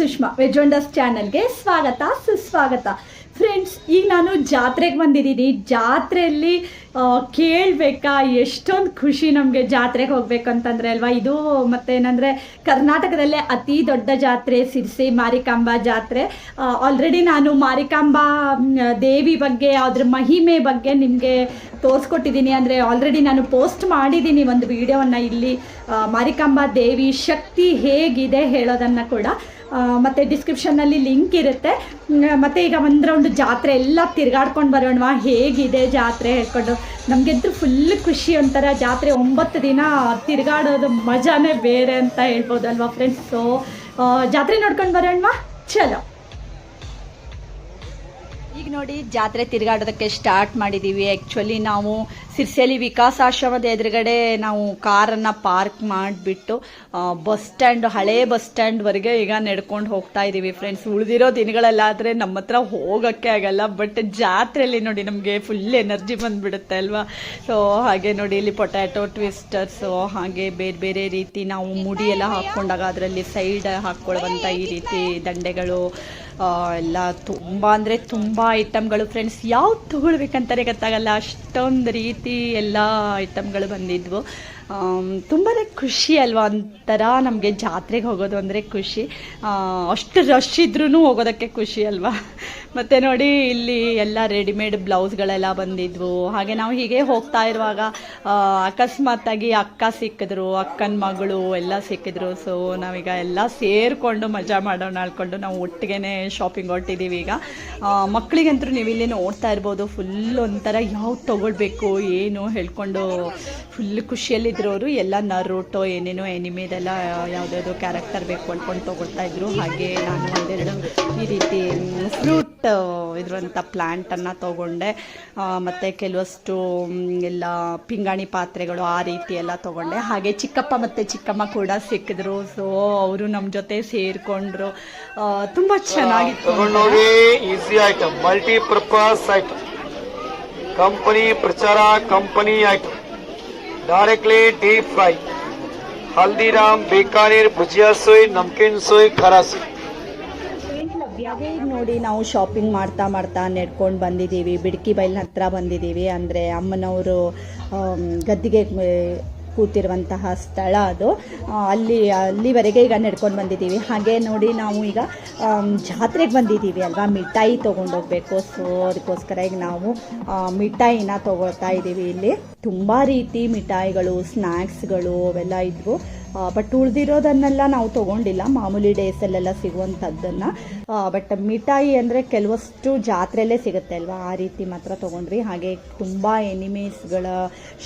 ರೇಷ್ಮಾ ವೆಜೊಂಡಸ್ ಚಾನಲ್ಗೆ ಸ್ವಾಗತ, ಸುಸ್ವಾಗತ. ಫ್ರೆಂಡ್ಸ್ ಈಗ ನಾನು ಜಾತ್ರೆಗೆ ಬಂದಿದ್ದೀನಿ. ಜಾತ್ರೆಯಲ್ಲಿ ಕೇಳಬೇಕಾ, ಎಷ್ಟೊಂದು ಖುಷಿ ನಮಗೆ ಜಾತ್ರೆಗೆ ಹೋಗ್ಬೇಕು ಅಂತಂದರೆ ಅಲ್ವಾ? ಇದು ಮತ್ತೇನಂದರೆ, ಕರ್ನಾಟಕದಲ್ಲೇ ಅತಿ ದೊಡ್ಡ ಜಾತ್ರೆ, ಸಿರ್ಸಿ ಮಾರಿಕಾಂಬ ಜಾತ್ರೆ. ಆಲ್ರೆಡಿ ನಾನು ಮಾರಿಕಾಂಬಾ ದೇವಿ ಬಗ್ಗೆ, ಅದ್ರ ಮಹಿಮೆ ಬಗ್ಗೆ ನಿಮಗೆ ತೋರಿಸ್ಕೊಟ್ಟಿದ್ದೀನಿ. ಅಂದರೆ ಆಲ್ರೆಡಿ ನಾನು ಪೋಸ್ಟ್ ಮಾಡಿದ್ದೀನಿ ಒಂದು ವಿಡಿಯೋವನ್ನು ಇಲ್ಲಿ. ಮಾರಿಕಾಂಬಾ ದೇವಿ ಶಕ್ತಿ ಹೇಗಿದೆ ಹೇಳೋದನ್ನು ಕೂಡ. ಮತ್ತೆ ಡಿಸ್ಕ್ರಿಪ್ಷನ್ನಲ್ಲಿ ಲಿಂಕ್ ಇರುತ್ತೆ. ಮತ್ತು ಈಗ ಒಂದು ರೌಂಡ್ ಜಾತ್ರೆ ಎಲ್ಲ ತಿರ್ಗಾಡ್ಕೊಂಡು ಬರೋಣವಾ? ಹೇಗಿದೆ ಜಾತ್ರೆ ಹೇಳ್ಕೊಂಡು. ನಮಗಂತೂ ಫುಲ್ ಖುಷಿ ಒಂಥರ ಜಾತ್ರೆ. ಒಂಬತ್ತು ದಿನ ತಿರ್ಗಾಡೋದು ಮಜಾನೇ ಬೇರೆ ಅಂತ ಹೇಳ್ಬೋದಲ್ವಾ ಫ್ರೆಂಡ್ಸ್ ಸೊ ಜಾತ್ರೆ ನೋಡ್ಕೊಂಡು ಬರೋಣವಾ? ಚಲೋ. ನೋಡಿ, ಜಾತ್ರೆ ತಿರುಗಾಡೋದಕ್ಕೆ ಸ್ಟಾರ್ಟ್ ಮಾಡಿದ್ದೀವಿ ಆ್ಯಕ್ಚುಲಿ ನಾವು ಶಿರಸೇಲಿ ವಿಕಾಸ ಆಶ್ರಮದ ಎದುರುಗಡೆ ನಾವು ಕಾರನ್ನು ಪಾರ್ಕ್ ಮಾಡಿಬಿಟ್ಟು ಬಸ್ ಸ್ಟ್ಯಾಂಡ್ ಹಳೆ ಬಸ್ ಸ್ಟ್ಯಾಂಡ್ವರೆಗೆ ಈಗ ನಡ್ಕೊಂಡು ಹೋಗ್ತಾ ಇದ್ದೀವಿ ಫ್ರೆಂಡ್ಸ್ ಉಳಿದಿರೋ ದಿನಗಳಲ್ಲಾದರೆ ನಮ್ಮ ಹತ್ರ ಹೋಗೋಕ್ಕೆ ಆಗಲ್ಲ ಬಟ್ ಜಾತ್ರೆಯಲ್ಲಿ ನೋಡಿ ನಮಗೆ ಫುಲ್ ಎನರ್ಜಿ ಬಂದುಬಿಡುತ್ತೆ ಅಲ್ವಾ? ಸೊ ಹಾಗೆ ನೋಡಿ ಇಲ್ಲಿ ಪೊಟ್ಯಾಟೊ ಟ್ವಿಸ್ಟರ್ಸು ಹಾಗೆ ಬೇರೆ ಬೇರೆ ರೀತಿ ನಾವು ಮುಡಿ ಎಲ್ಲ ಹಾಕ್ಕೊಂಡಾಗ ಅದರಲ್ಲಿ ಸೈಡ್ ಹಾಕ್ಕೊಳ್ಳುವಂಥ ಈ ರೀತಿ ದಂಡೆಗಳು ಎಲ್ಲ ತುಂಬ ಅಂದರೆ ತುಂಬ ಐಟಮ್ಗಳು ಫ್ರೆಂಡ್ಸ್ ಯಾವ್ದು ತೊಗೊಳ್ಬೇಕಂತಾನೆ ಗೊತ್ತಾಗಲ್ಲ. ಅಷ್ಟೊಂದು ರೀತಿ ಎಲ್ಲ ಐಟಮ್ಗಳು ಬಂದಿದ್ವು. ತುಂಬಾ ಖುಷಿ ಅಲ್ವಾ ಒಂಥರ ನಮಗೆ ಜಾತ್ರೆಗೆ ಹೋಗೋದು ಅಂದರೆ ಖುಷಿ. ಅಷ್ಟು ರಶ್ ಇದ್ರೂ ಹೋಗೋದಕ್ಕೆ ಖುಷಿ ಅಲ್ವಾ? ಮತ್ತು ನೋಡಿ ಇಲ್ಲಿ ಎಲ್ಲ ರೆಡಿಮೇಡ್ ಬ್ಲೌಸ್ಗಳೆಲ್ಲ ಬಂದಿದ್ವು. ಹಾಗೆ ನಾವು ಹೀಗೆ ಹೋಗ್ತಾ ಇರುವಾಗ ಅಕಸ್ಮಾತಾಗಿ ಅಕ್ಕ ಸಿಕ್ಕಿದ್ರು, ಅಕ್ಕನ ಮಗಳು ಎಲ್ಲ ಸಿಕ್ಕಿದ್ರು. ಸೊ ನಾವೀಗ ಎಲ್ಲ ಸೇರಿಕೊಂಡು ಮಜಾ ಮಾಡೋಣ ಅಳ್ಕೊಂಡು ನಾವು ಒಟ್ಟಿಗೆ ಶಾಪಿಂಗ್ ಹೊರಟಿದ್ದೀವಿ ಈಗ. ಮಕ್ಕಳಿಗಂತೂ ನೀವು ಇಲ್ಲಿ ನೋಡ್ತಾ ಇರ್ಬೋದು ಫುಲ್ ಒಂಥರ ಯಾವ್ದು ತೊಗೊಳ್ಬೇಕು, ಏನು ಹೇಳ್ಕೊಂಡು ಫುಲ್ ಖುಷಿಯಲ್ಲಿದ್ರು. ಅವರು ಎಲ್ಲ ನರೋಟೋ, ಏನೇನೋ ಎನಿಮೇದೆಲ್ಲ ಯಾವುದ್ಯಾವುದೋ ಕ್ಯಾರೆಕ್ಟರ್ ಬೇಕು ಅಂದ್ಕೊಂಡು ತಗೊಳ್ತಾ ಇದ್ರು. ಹಾಗೆ ನಾನು ಒಂದೆರಡು ಈ ರೀತಿ ಫ್ರೂಟ್ ಇದ್ರಂಥ ಪ್ಲ್ಯಾಂಟನ್ನು ತೊಗೊಂಡೆ. ಮತ್ತು ಕೆಲವಷ್ಟು ಎಲ್ಲ ಪಿಂಗಾಣಿ ಪಾತ್ರೆಗಳು ಆ ರೀತಿ ಎಲ್ಲ ತೊಗೊಂಡೆ. ಹಾಗೆ ಚಿಕ್ಕಪ್ಪ ಮತ್ತು ಚಿಕ್ಕಮ್ಮ ಕೂಡ ಸಿಕ್ಕಿದ್ರು. ಸೊ ಅವರು ನಮ್ಮ ಜೊತೆ ಸೇರಿಕೊಂಡ್ರು. ತುಂಬ ಚೆನ್ನಾಗಿತ್ತು easy item multipurpose item company ಪ್ರಚಾರ company item directly deep fry. Bikaner, bhujia soy, namkeen ಸೋಯ್, ಖರಾ ಸೋಯ್. ಹಾಗೆ ನೋಡಿ ನಾವು ಶಾಪಿಂಗ್ ಮಾಡ್ತಾ ಮಾಡ್ತಾ ನೆಡ್ಕೊಂಡು ಬಂದಿದ್ದೀವಿ. ಬಿಡ್ಕಿ ಬೈಲ್ ಹತ್ರ ಬಂದಿದ್ದೀವಿ. ಅಂದರೆ ಅಮ್ಮನವರು ಗದ್ದಿಗೆ ಕೂತಿರುವಂತಹ ಸ್ಥಳ ಅದು. ಅಲ್ಲಿ, ಅಲ್ಲಿವರೆಗೆ ಈಗ ನಡ್ಕೊಂಡು ಬಂದಿದ್ದೀವಿ. ಹಾಗೆ ನೋಡಿ ನಾವು ಈಗ ಜಾತ್ರೆಗೆ ಬಂದಿದ್ದೀವಿ ಅಲ್ವಾ? ಮಿಠಾಯಿ ತೊಗೊಂಡೋಗ್ಬೇಕು. ಸೊ, ಅದಕ್ಕೋಸ್ಕರ ಈಗ ನಾವು ಮಿಠಾಯಿನ ತೊಗೊಳ್ತಾ ಇದ್ದೀವಿ ಇಲ್ಲಿ. ತುಂಬ ರೀತಿ ಮಿಠಾಯಿಗಳು ಸ್ನ್ಯಾಕ್ಸ್ಗಳು ಅವೆಲ್ಲ ಇದ್ವು. ಬಟ್ ಉಳಿದಿರೋದನ್ನೆಲ್ಲ ನಾವು ತೊಗೊಂಡಿಲ್ಲ. ಮಾಮೂಲಿ ಡೇಸಲ್ಲೆಲ್ಲ ಸಿಗುವಂಥದ್ದನ್ನು. ಬಟ್ ಮಿಠಾಯಿ ಅಂದರೆ ಕೆಲವಷ್ಟು ಜಾತ್ರೆಯಲ್ಲೇ ಸಿಗುತ್ತೆ ಅಲ್ವಾ? ಆ ರೀತಿ ಮಾತ್ರ ತಗೊಂಡ್ರಿ ಹಾಗೆ ತುಂಬ ಎನಿಮೀಸ್ಗಳ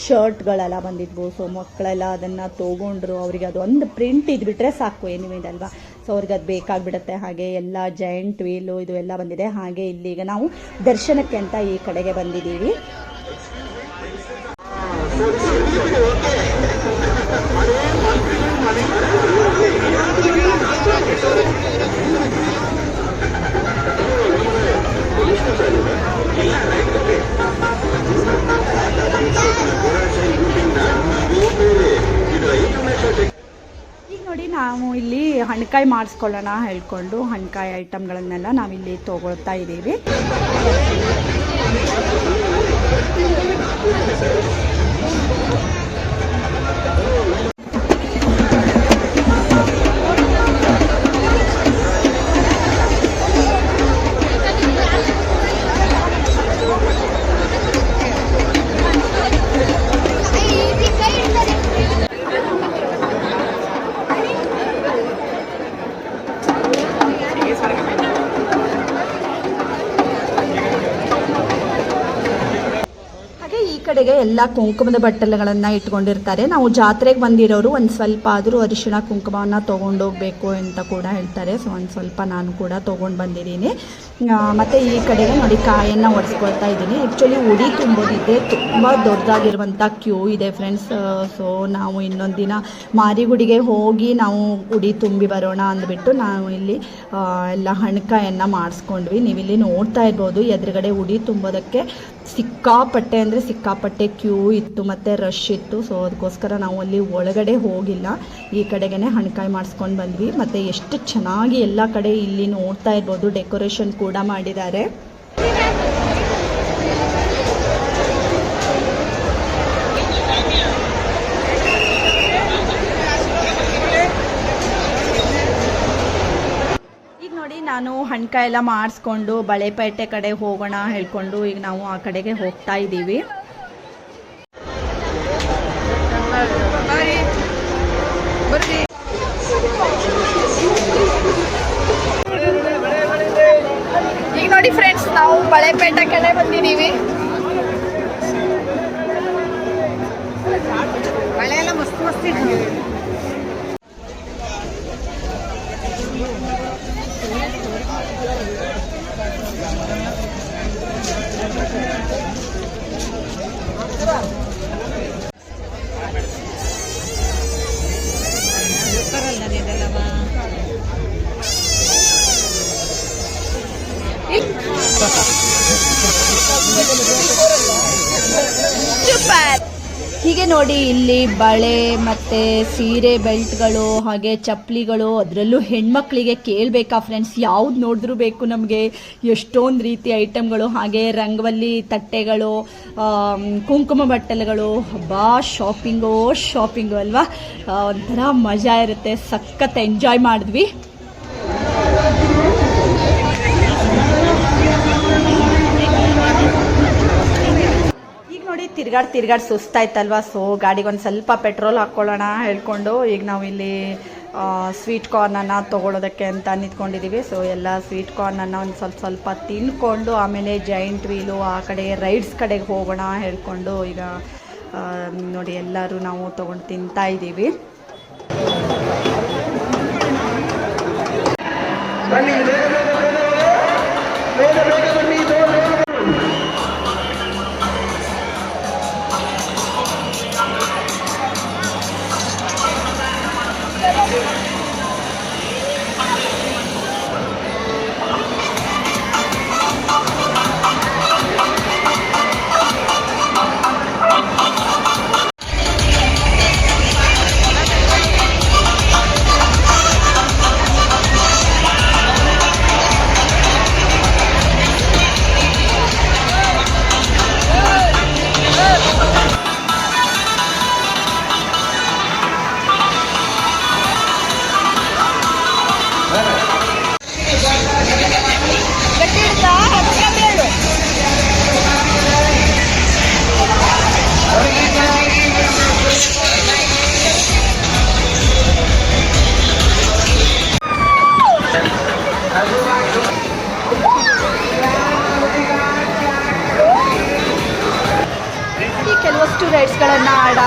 ಶರ್ಟ್ಗಳೆಲ್ಲ ಬಂದಿದ್ವು. ಸೊ ಮಕ್ಕಳೆಲ್ಲ ಅದನ್ನು ತೊಗೊಂಡ್ರು. ಅವರಿಗೆ ಅದೊಂದು ಪ್ರಿಂಟ್ ಇದ್ಬಿಟ್ರೆ ಸಾಕು ಎನಿಮಿದಲ್ವಾ ಸೊ ಅವ್ರಿಗೆ ಅದು ಬೇಕಾಗ್ಬಿಡುತ್ತೆ. ಹಾಗೆ ಎಲ್ಲ ಜೈಂಟ್ ವೀಲು ಇದು ಎಲ್ಲ ಬಂದಿದೆ. ಹಾಗೆ ಇಲ್ಲಿಗ ನಾವು ದರ್ಶನಕ್ಕೆ ಅಂತ ಈ ಕಡೆಗೆ ಬಂದಿದ್ದೀವಿ. ಅದೇ ನಾವು ಇಲ್ಲಿ ಹಣ್ಕಾಯಿ ಮಾಡಿಸ್ಕೊಳ್ಳೋಣ ಹೇಳ್ಕೊಂಡು ಹಣ್ಕಾಯಿ ಐಟಮ್ಗಳನ್ನೆಲ್ಲ ನಾವಿಲ್ಲಿ ತೊಗೊಳ್ತಾ ಇದ್ದೀವಿ. ಎಲ್ಲ ಕುಂಕುಮದ ಬಟ್ಟಲುಗಳನ್ನು ಇಟ್ಕೊಂಡಿರ್ತಾರೆ. ನಾವು ಜಾತ್ರೆಗೆ ಬಂದಿರೋರು ಒಂದು ಸ್ವಲ್ಪ ಆದರೂ ಅರಿಶಿಣ ಕುಂಕುಮವನ್ನು ತೊಗೊಂಡೋಗ್ಬೇಕು ಅಂತ ಕೂಡ ಹೇಳ್ತಾರೆ. ಸೊ ಒಂದು ಸ್ವಲ್ಪ ನಾನು ಕೂಡ ತೊಗೊಂಡು ಬಂದಿದ್ದೀನಿ. ಮತ್ತು ಈ ಕಡೆಗೆ ನೋಡಿ ಕಾಯನ್ನು ಒಡಿಸ್ಕೊಳ್ತಾ ಇದ್ದೀನಿ. ಆ್ಯಕ್ಚುಲಿ ಉಡಿ ತುಂಬೋದಿದೆ. ತುಂಬ ದೊಡ್ಡದಾಗಿರುವಂಥ ಕ್ಯೂ ಇದೆ ಫ್ರೆಂಡ್ಸ್ ಸೊ ನಾವು ಇನ್ನೊಂದು ದಿನ ಮಾರಿಗುಡಿಗೆ ಹೋಗಿ ನಾವು ಉಡಿ ತುಂಬಿ ಬರೋಣ ಅಂದ್ಬಿಟ್ಟು ನಾವು ಇಲ್ಲಿ ಎಲ್ಲ ಹಣ್ಕಾಯನ್ನು ಮಾಡಿಸ್ಕೊಂಡ್ವಿ. ನೀವಿಲ್ಲಿ ನೋಡ್ತಾ ಇರ್ಬೋದು ಎದುರುಗಡೆ ಉಡಿ ತುಂಬೋದಕ್ಕೆ ಸಿಕ್ಕಾಪಟ್ಟೆ ಅಂದರೆ ಸಿಕ್ಕಾಪಟ್ಟೆ ಕ್ಯೂ ಇತ್ತು, ಮತ್ತು ರಶ್ ಇತ್ತು. ಸೊ ಅದಕ್ಕೋಸ್ಕರ ನಾವು ಅಲ್ಲಿ ಒಳಗಡೆ ಹೋಗಿಲ್ಲ. ಈ ಕಡೆಗೇ ಹಣ್ಕಾಯಿ ಮಾಡಿಸ್ಕೊಂಡು ಬಂದ್ವಿ. ಮತ್ತು ಎಷ್ಟು ಚೆನ್ನಾಗಿ ಎಲ್ಲ ಕಡೆ ಇಲ್ಲಿ ನೋಡ್ತಾ ಇರ್ಬೋದು. ಡೆಕೋರೇಷನ್ ಕೂಡ ಮಾಡಿದ್ದಾರೆ. ನೋಡಿ ನಾನು ಹಣ್ಕಾಯಿ ಎಲ್ಲ ಮಾಡಿಸ್ಕೊಂಡು ಬಳೆಪೇಟೆ ಕಡೆ ಹೋಗೋಣ ಹೇಳ್ಕೊಂಡು ಈಗ ನಾವು ಆ ಕಡೆಗೆ ಹೋಗ್ತಾ ಇದ್ದೀವಿ. ಸೂಪರ್ ಹೀಗೆ ನೋಡಿ ಇಲ್ಲಿ ಬಳೆ ಮತ್ತೆ ಸೀರೆ ಬೆಲ್ಟ್ಗಳು ಹಾಗೆ ಚಪ್ಪಲಿಗಳು, ಅದರಲ್ಲೂ ಹೆಣ್ಮಕ್ಳಿಗೆ ಕೇಳಬೇಕಾ ಫ್ರೆಂಡ್ಸ್ ಯಾವ್ದು ನೋಡಿದ್ರು ಬೇಕು ನಮಗೆ. ಎಷ್ಟೊಂದು ರೀತಿ ಐಟಮ್ಗಳು ಹಾಗೆ ರಂಗವಲ್ಲಿ ತಟ್ಟೆಗಳು ಕುಂಕುಮ ಬಟ್ಟಲುಗಳು. ಬಾ ಶಾಪಿಂಗು ಶಾಪಿಂಗು ಅಲ್ವಾ? ಒಂಥರ ಮಜಾ ಇರುತ್ತೆ. ಸಖತ್ ಎಂಜಾಯ್ ಮಾಡಿದ್ವಿ. ತಿರ್ಗಾಡ್ ತಿರ್ಗಾಡ್ ಸುಸ್ತಾಯ್ತಲ್ವಾ? ಸೊ ಗಾಡಿಗೆ ಒಂದು ಸ್ವಲ್ಪ ಪೆಟ್ರೋಲ್ ಹಾಕ್ಕೊಳ್ಳೋಣ ಹೇಳ್ಕೊಂಡು ಈಗ ನಾವು ಇಲ್ಲಿ ಸ್ವೀಟ್ ಕಾರ್ನನ್ನು ತೊಗೊಳೋದಕ್ಕೆ ಅಂತ ನಿಂತ್ಕೊಂಡಿದ್ದೀವಿ ಸೊ ಎಲ್ಲ ಸ್ವೀಟ್ ಕಾರ್ನನ್ನು ಒಂದು ಸ್ವಲ್ಪ ಸ್ವಲ್ಪ ತಿನ್ಕೊಂಡು ಆಮೇಲೆ ಜೈಂಟ್ ವೀಲು ಆ ಕಡೆ ರೈಡ್ಸ್ ಕಡೆಗೆ ಹೋಗೋಣ ಹೇಳ್ಕೊಂಡು ಈಗ ನೋಡಿ ಎಲ್ಲರೂ ನಾವು ತೊಗೊಂಡು ತಿಂತಾ ಇದ್ದೀವಿ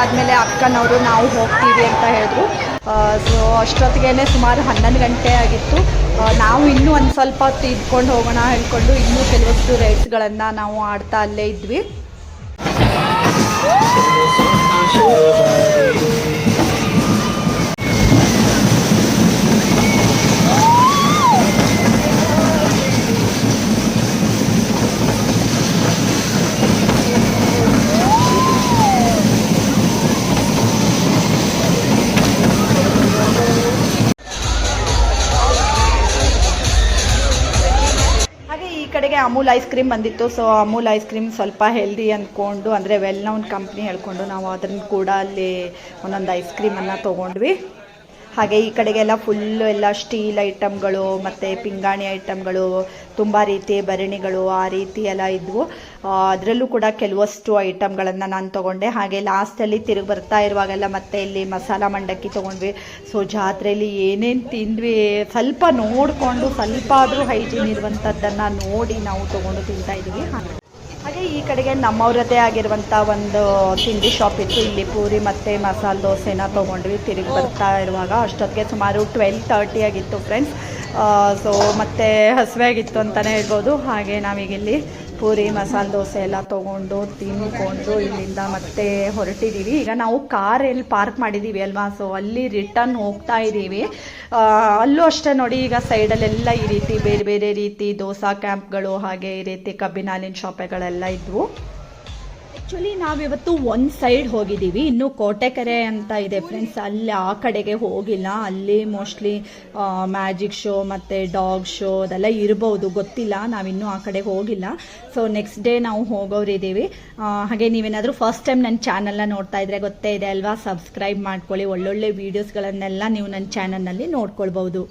ಆಡಾದ್ಮೇಲೆ ಅಕ್ಕನವರು ನಾವು ಹೋಗ್ತೀವಿ ಅಂತ ಹೇಳಿದ್ರು. ಸೊ ಅಷ್ಟೊತ್ತಿಗೆ ಸುಮಾರು ಹನ್ನೊಂದು ಗಂಟೆ ಆಗಿತ್ತು. ನಾವು ಇನ್ನೂ ಒಂದು ಸ್ವಲ್ಪ ಹೊತ್ತು ಇದ್ಕೊಂಡು ಹೋಗೋಣ ಹೇಳ್ಕೊಂಡು ಇನ್ನೂ ಕೆಲವಷ್ಟು ರೈಡ್ಸ್ಗಳನ್ನು ನಾವು ಆಡ್ತಾ ಅಲ್ಲೇ ಇದ್ವಿ. ಅಮೂಲ್ ಐಸ್ ಕ್ರೀಮ್ ಬಂದಿತ್ತು ಸೊ ಅಮೂಲ್ ಐಸ್ ಕ್ರೀಮ್ ಸ್ವಲ್ಪ ಹೆಲ್ದಿ ಅಂದ್ಕೊಂಡು ಅಂದರೆ ವೆಲ್ ನೌನ್ ಕಂಪ್ನಿ ಹೇಳ್ಕೊಂಡು ನಾವು ಅದನ್ನು ಕೂಡ ಅಲ್ಲಿ ಒಂದೊಂದು ಐಸ್ ಕ್ರೀಮನ್ನು ತೊಗೊಂಡ್ವಿ. ಹಾಗೆ ಈ ಕಡೆಗೆಲ್ಲ ಫುಲ್ಲು ಎಲ್ಲ ಸ್ಟೀಲ್ ಐಟಮ್ಗಳು ಮತ್ತು ಪಿಂಗಾಣಿ ಐಟಮ್ಗಳು ತುಂಬ ರೀತಿ ಭರಣಿಗಳು ಆ ರೀತಿ ಎಲ್ಲ ಇದ್ವು. ಅದರಲ್ಲೂ ಕೂಡ ಕೆಲವಷ್ಟು ಐಟಮ್ಗಳನ್ನು ನಾನು ತೊಗೊಂಡೆ. ಹಾಗೆ ಲಾಸ್ಟಲ್ಲಿ ತಿರುಗಿ ಬರ್ತಾ ಇರುವಾಗೆಲ್ಲ ಮತ್ತೆ ಇಲ್ಲಿ ಮಸಾಲ ಮಂಡಕ್ಕಿ ತೊಗೊಂಡ್ವಿ. ಸೊ ಜಾತ್ರೆಯಲ್ಲಿ ಏನೇನು ತಿಂದ್ವಿ? ಸ್ವಲ್ಪ ನೋಡಿಕೊಂಡು ಸ್ವಲ್ಪ ಆದರೂ ಹೈಜೀನ್ ಇರುವಂಥದ್ದನ್ನು ನೋಡಿ ನಾವು ತೊಗೊಂಡು ತಿಂತಾ ಇದ್ದೀವಿ ಹಾಗೆ ಈ ಕಡೆಗೆ ನಮ್ಮವ್ರದ್ದೇ ಆಗಿರುವಂಥ ಒಂದು ತಿಂಡಿ ಶಾಪ್ ಇತ್ತು. ಇಲ್ಲಿ ಪೂರಿ ಮತ್ತು ಮಸಾಲೆ ದೋಸೆನ ತೊಗೊಂಡ್ವಿ. ತಿರುಗಿ ಬರ್ತಾ ಇರುವಾಗ ಅಷ್ಟೊತ್ತಿಗೆ ಸುಮಾರು ಟ್ವೆಲ್ ತರ್ಟಿ ಆಗಿತ್ತು ಫ್ರೆಂಡ್ಸ್ ಸೊ ಮತ್ತು ಹಸಿವೆಯಾಗಿತ್ತು ಅಂತಲೇ ಹೇಳ್ಬೋದು. ಹಾಗೆ ನಾವೀಗಿಲ್ಲಿ ಪೂರಿ, ಮಸಾಲೆ ದೋಸೆ ಎಲ್ಲ ತೊಗೊಂಡು, ತಿನ್ಕೊಂಡು ಇಲ್ಲಿಂದ ಮತ್ತೆ ಹೊರಟಿದ್ದೀವಿ. ಈಗ ನಾವು ಕಾರ್ ಎಲ್ಲಿ ಪಾರ್ಕ್ ಮಾಡಿದ್ದೀವಿ ಅಲ್ವಾ? ಸೊ ಅಲ್ಲಿ ರಿಟರ್ನ್ ಹೋಗ್ತಾ ಇದ್ದೀವಿ. ಅಲ್ಲೂ ಅಷ್ಟೇ ನೋಡಿ, ಈಗ ಸೈಡಲ್ಲೆಲ್ಲ ಈ ರೀತಿ ಬೇರೆ ಬೇರೆ ರೀತಿ ದೋಸಾ ಕ್ಯಾಂಪ್ಗಳು ಹಾಗೆ ಈ ರೀತಿ ಕಬ್ಬಿನ ಹಾಲಿನ ಶಾಪೆಗಳೆಲ್ಲ ಇದ್ವು. ಆ್ಯಕ್ಚುಲಿ ನಾವಿವತ್ತು ಒಂದು ಸೈಡ್ ಹೋಗಿದ್ದೀವಿ. ಇನ್ನು ಕೋಟೆಕೆರೆ ಅಂತ ಇದೆ ಫ್ರೆಂಡ್ಸ್ ಅಲ್ಲಿ ಆ ಕಡೆಗೆ ಹೋಗಿಲ್ಲ. ಅಲ್ಲಿ ಮೋಸ್ಟ್ಲಿ ಮ್ಯಾಜಿಕ್ ಶೋ ಮತ್ತು ಡಾಗ್ ಶೋ ಅದೆಲ್ಲ ಇರಬಹುದು ಗೊತ್ತಿಲ್ಲ. ನಾವಿನ್ನೂ ಆ ಕಡೆ ಹೋಗಿಲ್ಲ. ಸೊ ನೆಕ್ಸ್ಟ್ ಡೇ ನಾವು ಹೋಗೋರಿದ್ದೀವಿ ಹಾಗೆ ನೀವೇನಾದರೂ ಫಸ್ಟ್ ಟೈಮ್ ನನ್ನ ಚಾನಲ್ನ ನೋಡ್ತಾ ಇದ್ರೆ ಗೊತ್ತೇ ಇದೆ ಅಲ್ವಾ? ಸಬ್ಸ್ಕ್ರೈಬ್ ಮಾಡ್ಕೊಳ್ಳಿ. ಒಳ್ಳೊಳ್ಳೆ ವೀಡಿಯೋಸ್ಗಳನ್ನೆಲ್ಲ ನೀವು ನನ್ನ ಚಾನಲ್ನಲ್ಲಿ ನೋಡ್ಕೊಳ್ಬೋದು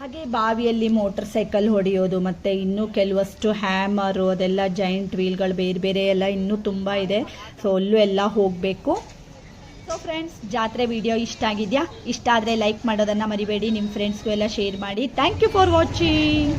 ಹಾಗೆ ಬಾವಿಯಲ್ಲಿ ಮೋಟರ್ ಸೈಕಲ್ ಹೊಡೆಯೋದು, ಮತ್ತು ಇನ್ನೂ ಕೆಲವಷ್ಟು ಹ್ಯಾಮರು, ಅದೆಲ್ಲ ಜೈಂಟ್ ವೀಲ್ಗಳು ಬೇರೆ ಬೇರೆ ಎಲ್ಲ ಇನ್ನೂ ತುಂಬ ಇದೆ. ಸೊ ಅಲ್ಲೂ ಎಲ್ಲ ಹೋಗಬೇಕು. ಸೊ ಫ್ರೆಂಡ್ಸ್ ಜಾತ್ರೆ ವಿಡಿಯೋ ಇಷ್ಟ ಆಗಿದೆಯಾ? ಇಷ್ಟ ಆದರೆ ಲೈಕ್ ಮಾಡೋದನ್ನು ಮರಿಬೇಡಿ. ನಿಮ್ಮ ಫ್ರೆಂಡ್ಸ್ಗೂ ಎಲ್ಲ ಶೇರ್ ಮಾಡಿ. Thank you for watching